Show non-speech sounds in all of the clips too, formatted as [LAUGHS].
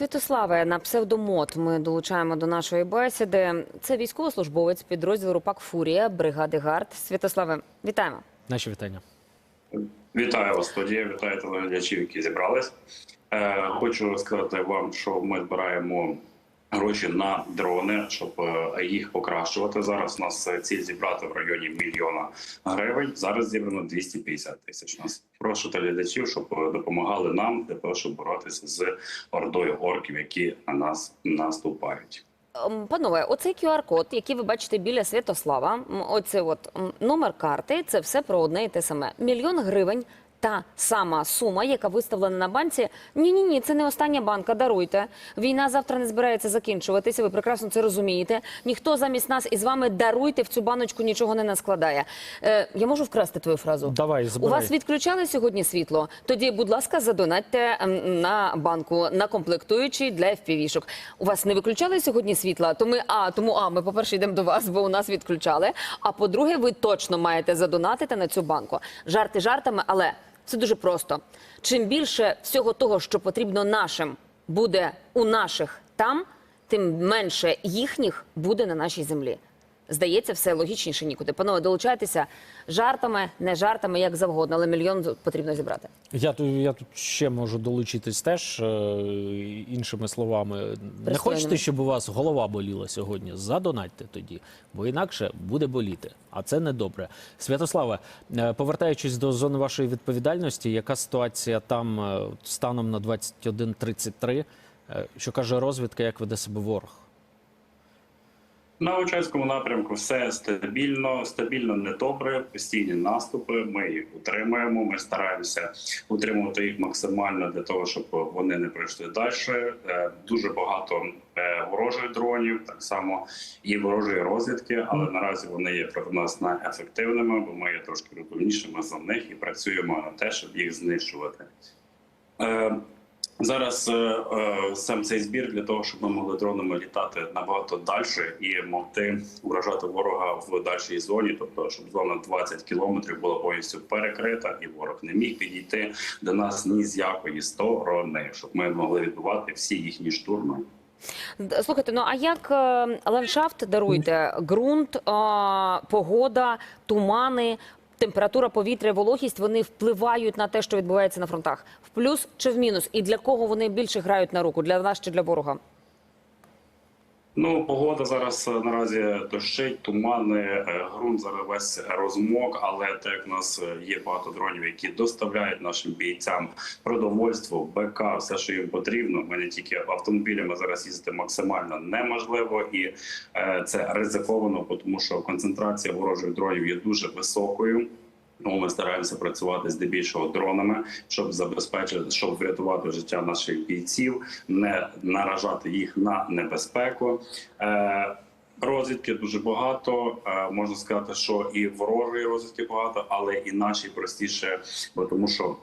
Святославе, на псевдомот ми долучаємо до нашої бесіди. Це військовослужбовець підрозділу РУПАК Фурія бригади ГАРД. Святославе, вітаємо. Наші вітання. Вітаю вас, студія, вітаю телеглядачів, які зібрались. Е, хочу сказати вам, що ми збираємо гроші на дрони, щоб е, їх покращувати. Зараз у нас е, ціль зібрати в районі мільйона гривень. Зараз зібрано 250 тисяч. Нас прошу телеглядачів, щоб е, допомагали нам для того, щоб боротися з ордою орків, які на нас наступають. Ем, Панове, оцей QR-код, який ви бачите біля Святослава, оце от номер карти, це все про одне і те саме. Мільйон гривень. Та сама сума, яка виставлена на банці. Ні, ні, ні, це не остання банка. Даруйте. Війна завтра не збирається закінчуватися. Ви прекрасно це розумієте. Ніхто замість нас із вами даруйте в цю баночку нічого не наскладає. Е, я можу вкрасти твою фразу. Давай, У вас відключали сьогодні світло? Тоді, будь ласка, задонатьте на банку на комплектуючі для FPV-шок. У вас не виключали сьогодні світла? То ми а тому, а ми по перше йдемо до вас, бо у нас відключали. А по-друге, ви точно маєте задонатити на цю банку. Жарти жартами, але це дуже просто. Чим більше всього того, що потрібно нашим, буде у наших там, тим менше їхніх буде на нашій землі. Здається, все логічніше нікуди. Панове, долучайтеся жартами, не жартами, як завгодно, але мільйон потрібно зібрати. Я тут я тут ще можу долучитись теж е, іншими словами. Не хочете, щоб у вас голова боліла сьогодні? Задонатьте тоді, бо інакше буде боліти. А це не добре. Святославе, е, повертаючись до зони вашої відповідальності, яка ситуація там е, станом на 21.33? Е, Що каже розвідка, як веде себе ворог? На Очаському напрямку все стабільно, стабільно недобре, постійні наступи. Ми їх утримуємо. Ми стараємося утримувати їх максимально для того, щоб вони не пройшли далі. Е, Дуже багато е, ворожих дронів, так само і ворожої розвідки, але наразі вони є нас неефективними, бо ми є трошки розумнішими за них і працюємо на те, щоб їх знищувати. Зараз е, е, сам цей збір для того, щоб ми могли дронами літати набагато далі і могти уражати ворога в дальшій зоні, тобто щоб зона 20 кілометрів була повністю перекрита, і ворог не міг підійти до нас ні з якої сторони, щоб ми могли відбувати всі їхні штурми. Слухайте, ну а як е, ландшафт даруйте? Ґрунт, е, погода, тумани, температура повітря, вологість вони впливають на те, що відбувається на фронтах. В плюс чи в мінус? І для кого вони більше грають на руку? Для нас чи для ворога? Ну, погода зараз е, наразі дощить, тумани, е, ґрунт зараз весь розмок, але так як нас е, є багато дронів, які доставляють нашим бійцям продовольство, БК, все, що їм потрібно. Ми не тільки автомобілями зараз їздити максимально неможливо, і це ризиковано, тому що концентрація ворожих дронів є дуже високою. Тому ми стараємося працювати здебільшого дронами, щоб забезпечити, щоб врятувати життя наших бійців, не наражати їх на небезпеку. Е, Розвідки дуже багато. Е, Можна сказати, що і ворожої розвідки багато, але і наші простіше, бо тому що.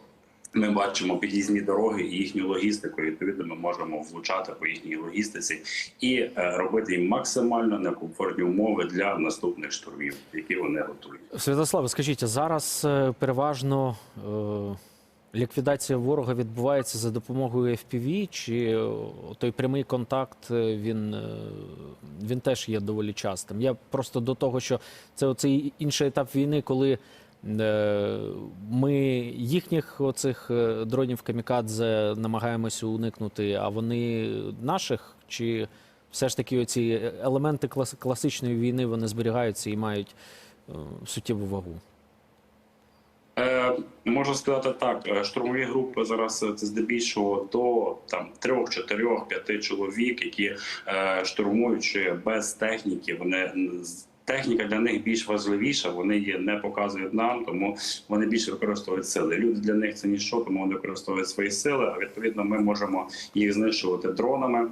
Ми бачимо під'їзні дороги і їхню логістику. Відповідно, ми можемо влучати по їхній логістиці і е, робити їм максимально некомфортні умови для наступних штурмів, які вони готують. Святославе, скажіть, зараз е, переважно е, ліквідація ворога відбувається за допомогою FPV, чи той прямий контакт він, він теж є доволі частим? Я просто до того, що це оцей інший етап війни, коли ми їхніх оцих е, дронів камікадзе намагаємося уникнути, а вони наших, чи все ж таки оці елементи класичної війни вони зберігаються і мають е, суттєву вагу. Е, можна сказати так, е, штурмові групи зараз е, це здебільшого до там трьох, чотирьох, п'яти чоловік, які е, штурмуючи без техніки, вони техніка для них більш важливіша. Вони її не показують нам, тому вони більше використовують сили. Люди для них це ніщо, тому вони використовують свої сили. А відповідно, ми можемо їх знищувати дронами.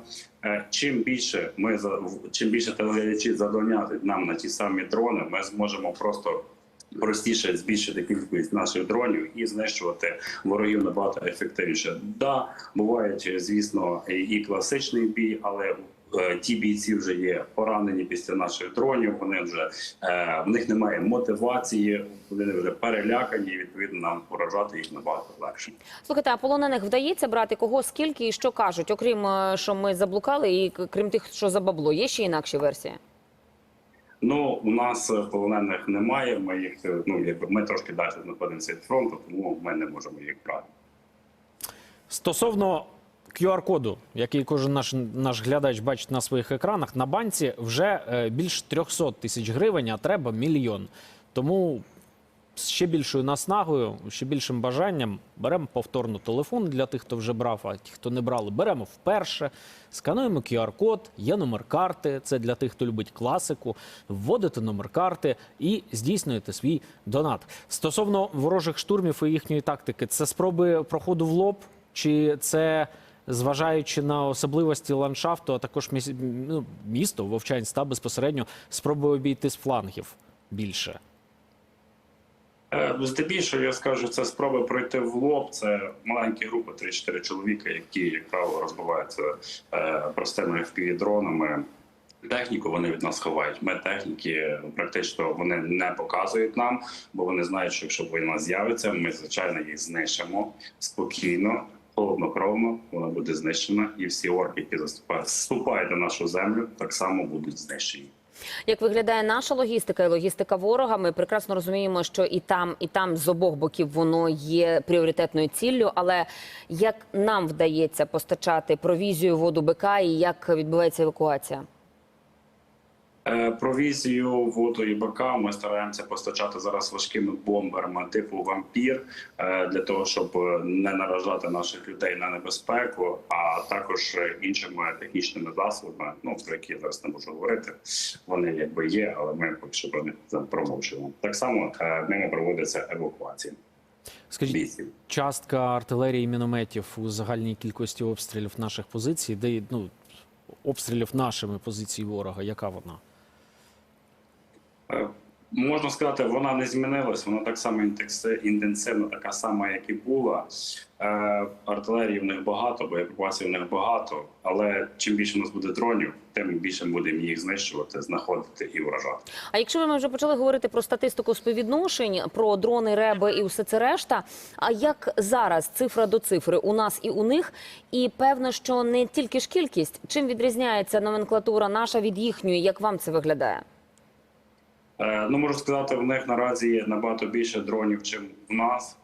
Е, Чим більше ми чим більше телеглядачі задонятить нам на ті самі дрони, ми зможемо просто простіше збільшити кількість наших дронів і знищувати ворогів набагато ефективніше. Да, бувають, звісно, і класичний бій, але ті бійці вже є поранені після наших дронів. Вони вже е, в них немає мотивації, вони вже перелякані. і, Відповідно, нам поражати їх набагато легше. Слухайте, а полонених вдається брати кого, скільки і що кажуть? Окрім е, що ми заблукали, і крім тих, що за бабло, є ще інакші версії? Ну у нас е, полонених немає. Ми їх е, ну якби ми трошки далі знаходимося від фронту, тому ми не можемо їх брати. Стосовно QR-коду, який кожен наш, наш глядач бачить на своїх екранах, на банці вже е, більш 300 тисяч гривень, а треба мільйон. Тому з ще більшою наснагою, ще більшим бажанням беремо повторно телефон для тих, хто вже брав, а ті, хто не брали, беремо вперше, скануємо QR-код, є номер карти. Це для тих, хто любить класику. Вводите номер карти і здійснюєте свій донат. Стосовно ворожих штурмів і їхньої тактики, це спроби проходу в лоб, чи це зважаючи на особливості ландшафту, а також ну, місто Вовчанськ та безпосередньо спроби обійти з флангів більше. Е, Здебільшого я скажу, це спроби пройти в лоб. Це маленькі групи, 3-4 чоловіка, які як правило розбиваються е, простими fpv дронами. Техніку вони від нас ховають. Ми техніки практично вони не показують нам, бо вони знають, що якщо війна з'явиться, ми звичайно їх знищимо спокійно, холоднокровно. Вона буде знищена, і всі орки, які заступають, вступають на нашу землю, так само будуть знищені. Як виглядає наша логістика і логістика ворога? Ми прекрасно розуміємо, що і там, і там з обох боків воно є пріоритетною ціллю. Але як нам вдається постачати провізію, воду БК і як відбувається евакуація? Е, Провізію, воду і БК ми стараємося постачати зараз важкими бомберами типу вампір е, для того, щоб е, не наражати наших людей на небезпеку, а також іншими технічними засобами. Ну про які я зараз не можу говорити. Вони якби є, але ми поки що про них промовчуємо. Так само ними проводиться евакуація Скажіть, бійців. частка артилерії і мінометів у загальній кількості обстрілів наших позицій, де ну, обстрілів нашими позицій ворога, яка вона? Е, Можна сказати, вона не змінилась. Вона так само інтенсивна, така сама, як і була. Е, артилерії в них багато, боєприпасів в них багато. Але чим більше у нас буде дронів, тим більше будемо їх знищувати, знаходити і вражати. А якщо ми вже почали говорити про статистику співвідношень, про дрони, реби і усе це решта. А як зараз цифра до цифри у нас і у них? І певно, що не тільки ж кількість. Чим відрізняється номенклатура наша від їхньої? Як вам це виглядає? Е, ну можу сказати, в них наразі є набагато більше дронів, чим в нас.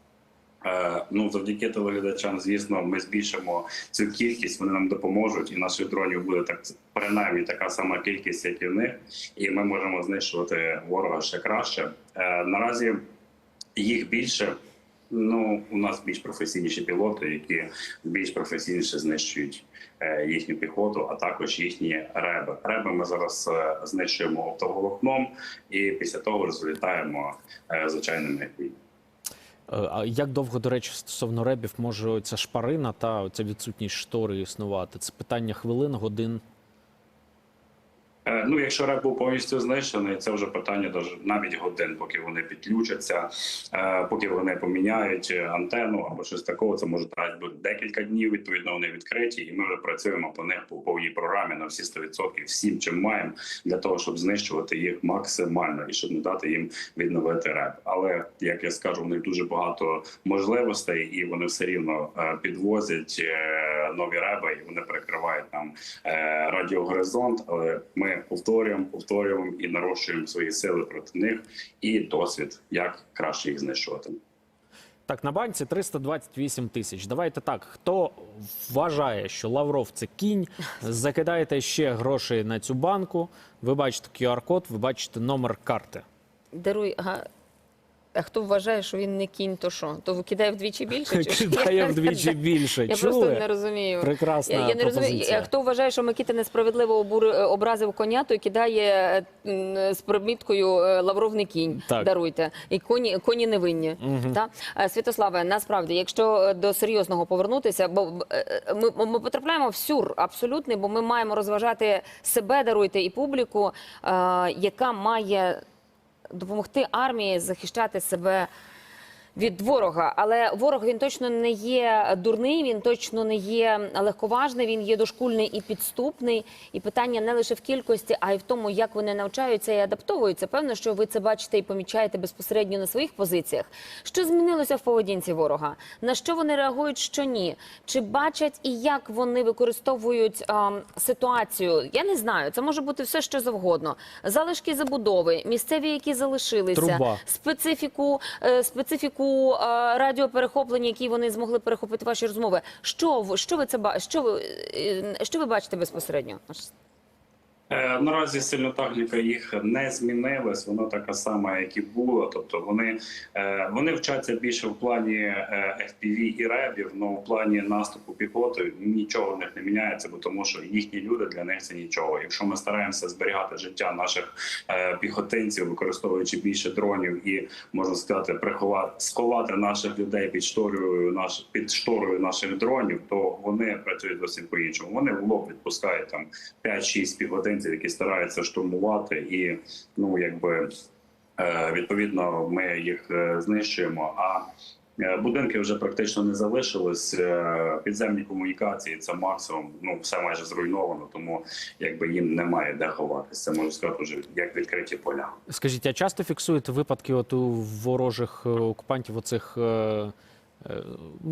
Е, ну завдяки телеглядачам, звісно, ми збільшимо цю кількість. Вони нам допоможуть, і наших дронів буде так принаймні така сама кількість, як і в них, і ми можемо знищувати ворога ще краще. Е, наразі їх більше. Ну, у нас більш професійніші пілоти, які більш професійніше знищують е, їхню піхоту, а також їхні реби. Реби ми зараз е, знищуємо оптоволокном, і після того розлітаємо е, звичайними. Е, А як довго, до речі, стосовно ребів може ця шпарина та ця відсутність штори існувати? Це питання хвилин, годин. Е, Ну, якщо реп був повністю знищений, це вже питання навіть годин, поки вони підключаться, е, поки вони поміняють антенну або щось такого. Це може буде декілька днів. Відповідно, вони відкриті, і ми вже працюємо по них по повній програмі на всі 100%, всім чим маємо для того, щоб знищувати їх максимально і щоб не дати їм відновити реп. Але як я скажу, у них дуже багато можливостей, і вони все рівно е, підвозять нові реби, і вони перекривають нам радіогоризонт. Але ми повторюємо, повторюємо і нарощуємо свої сили проти них і досвід, як краще їх знищувати. Так, на банці 328 тисяч. Давайте так. Хто вважає, що Лавров це кінь, закидайте ще грошей на цю банку. Ви бачите QR-код, ви бачите номер карти. Даруй, ага. А хто вважає, що він не кінь, то що? То викидає вдвічі більше? Чи? [LAUGHS] Кидає вдвічі більше. Я Чули? просто не розумію. Прекрасна я, я не розумію. пропозиція. Хто вважає, що Микита несправедливо е, образив коня, то й кидає е, м, з приміткою е, Лавров кінь. Так. Даруйте. І коні, коні невинні. Та? Е, Святославе, насправді, якщо е, до серйозного повернутися, бо е, е, ми, ми потрапляємо в сюр абсолютний, бо ми маємо розважати себе, даруйте, і публіку, е, яка має допомогти армії захищати себе від ворога. Але ворог він точно не є дурний, він точно не є легковажний. Він є дошкульний і підступний. І питання не лише в кількості, а й в тому, як вони навчаються і адаптовуються. Певно, що ви це бачите і помічаєте безпосередньо на своїх позиціях. Що змінилося в поведінці ворога? На що вони реагують, що ні? Чи бачать і як вони використовують а, ситуацію? Я не знаю. Це може бути все, що завгодно. Залишки забудови, місцеві, які залишилися, Труба. специфіку, е, специфіку е, радіоперехоплення, які вони змогли перехопити ваші розмови. Що що ви це що ви е, що ви бачите безпосередньо? Е, Наразі сильно техніка їх не змінилась. Вона така сама, як і була. Тобто вони, е, вони вчаться більше в плані е, FPV і ребів, але в плані наступу піхоти нічого в них не міняється, бо тому що їхні люди для них це нічого. Якщо ми стараємося зберігати життя наших піхотинців, використовуючи більше дронів і можна сказати, приховати сховати наших людей під шторою наш під шторою наших дронів, то вони працюють зовсім по іншому. Вони в лоб відпускають там 5-6 піхотинців, які стараються штурмувати, і ну якби е, відповідно ми їх е, знищуємо. А е, Будинки вже практично не залишилось. Е, Підземні комунікації це максимум. Ну все майже зруйновано, тому якби їм немає де ховатися. Можу сказати вже як відкриті поля. Скажіть, а часто фіксуєте випадки от у ворожих окупантів оцих е,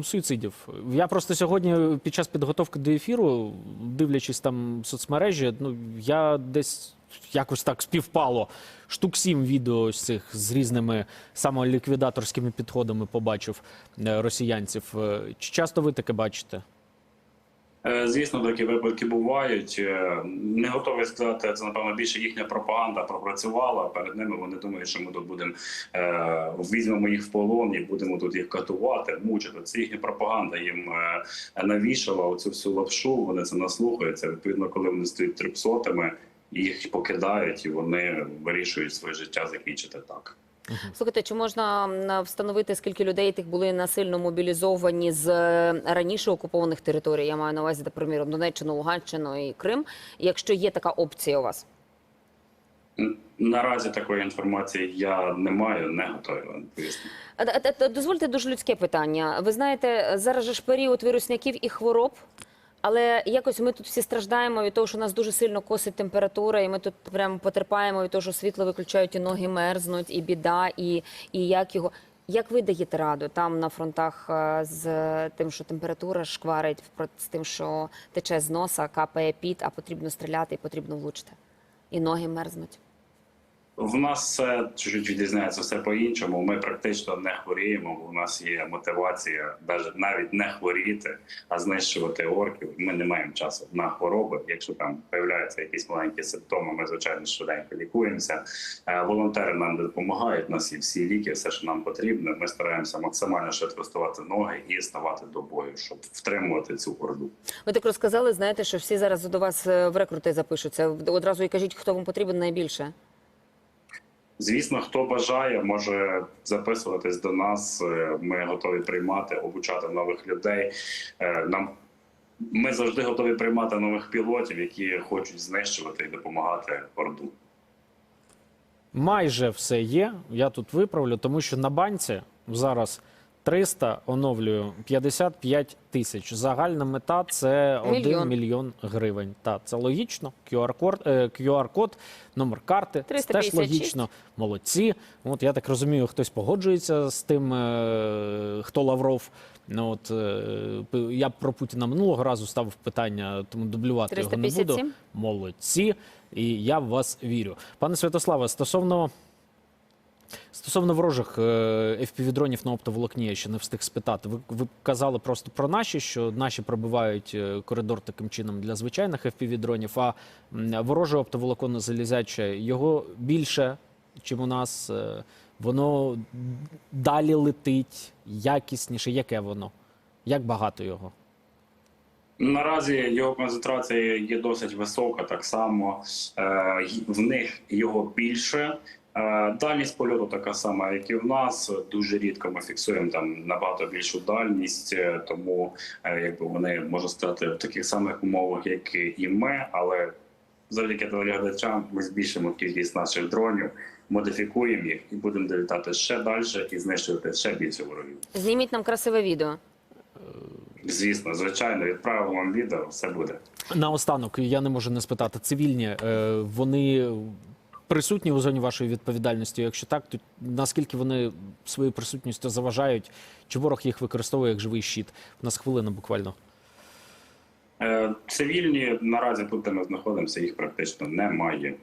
суїцидів? Я просто сьогодні під час підготовки до ефіру, дивлячись там соцмережі, ну я десь якось так співпало. Штук сім відео з цих з різними самоліквідаторськими підходами побачив е, росіянців. Е, Чи часто ви таке бачите? Е, Звісно, такі випадки бувають. Е, Не готовий сказати, це напевно більше їхня пропаганда пропрацювала. Перед ними вони думають, що ми тут будемо е, візьмемо їх в полон і будемо тут їх катувати, мучити. Це їхня пропаганда їм навішала оцю всю лапшу. Вони це наслухаються. Відповідно, коли вони стають трипсотими, їх покидають і вони вирішують своє життя закінчити так. Слухайте, чи можна встановити, скільки людей тих були насильно мобілізовані з е, раніше окупованих територій? Я маю на увазі, та, приміром, Донеччину, Луганщину і Крим. Якщо є така опція у вас? Наразі такої інформації я не маю, не готовий вам відповісти. Дозвольте дуже людське питання. Ви знаєте, зараз же ж період вірусняків і хвороб. Але якось ми тут всі страждаємо від того, що нас дуже сильно косить температура, і ми тут прямо потерпаємо від того, що світло виключають, і ноги мерзнуть, і біда, і, і як його. Як ви даєте раду там на фронтах е, з тим, що температура шкварить, з тим, що тече з носа, капає піт, а потрібно стріляти і потрібно влучити? І ноги мерзнуть. В нас чуть-чуть відрізняється все по-іншому. Ми практично не хворіємо. У нас є мотивація навіть не хворіти, а знищувати орків. Ми не маємо часу на хвороби. Якщо там появляються якісь маленькі симптоми, ми звичайно швиденько лікуємося. Е, Волонтери нам допомагають. У нас є всі ліки, все, що нам потрібно. Ми стараємося максимально швидко ставати ноги і ставати до бою, щоб втримувати цю орду. Ви так розказали, знаєте, що всі зараз до вас е, в рекрути запишуться. Одразу і кажіть, хто вам потрібен найбільше. Звісно, хто бажає, може записуватись до нас. Е, Ми готові приймати, обучати нових людей. Е, Нам ми завжди готові приймати нових пілотів, які хочуть знищувати і допомагати орду. Майже все є. Я тут виправлю, тому що на банці зараз 300, оновлюю 55 тисяч. Загальна мета це 1 Мільйон. мільйон гривень. Так, це логічно. QR-код, е, QR-код, номер карти. Це теж логічно. Молодці. От я так розумію, хтось погоджується з тим, е, хто Лавров. Ну от е, я про Путіна минулого разу ставив питання, тому дублювати його не буду. Молодці, і я в вас вірю. Пане Святославе, стосовно. Стосовно ворожих е, FPV-дронів на оптоволокні, я ще не встиг спитати. Ви, ви казали просто про наші, що наші пробивають е, коридор таким чином для звичайних FPV-дронів, а вороже оптоволоконно залізяче, його більше, чим у нас. е, Воно далі летить, якісніше. Яке воно? Як багато його? Наразі його концентрація є досить висока. Так само в них його більше. Е, Дальність польоту така сама, як і в нас. Дуже рідко ми фіксуємо там набагато більшу дальність, е, тому е, якби вони можна сказати в таких самих умовах, як і ми, але завдяки телеглядачам ми збільшимо кількість наших дронів. модифікуємо їх і будемо долітати ще далі і знищувати ще більше ворогів. Зніміть нам красиве відео. Звісно, звичайно, відправимо вам відео, все буде. Наостанок, я не можу не спитати, цивільні, вони присутні у зоні вашої відповідальності? Якщо так, то наскільки вони своєю присутністю заважають? Чи ворог їх використовує як живий щит? У нас хвилина буквально. Е, Цивільні наразі тут, де ми знаходимося, їх практично немає.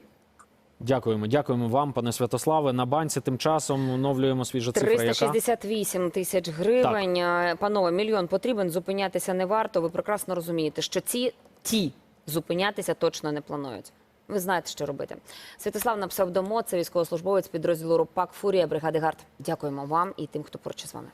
Дякуємо, дякуємо вам, пане Святославе. На банці тим часом оновлюємо свіжа цифра. Яка 368 тисяч гривень. Е, Панове, мільйон потрібен, зупинятися не варто. Ви прекрасно розумієте, що ці ті зупинятися точно не планують. Ви знаєте, що робити. Святослав на псевдомо, це військовослужбовець підрозділу РОПАК Фурія бригади ГАРД. Дякуємо вам і тим, хто поруч з вами.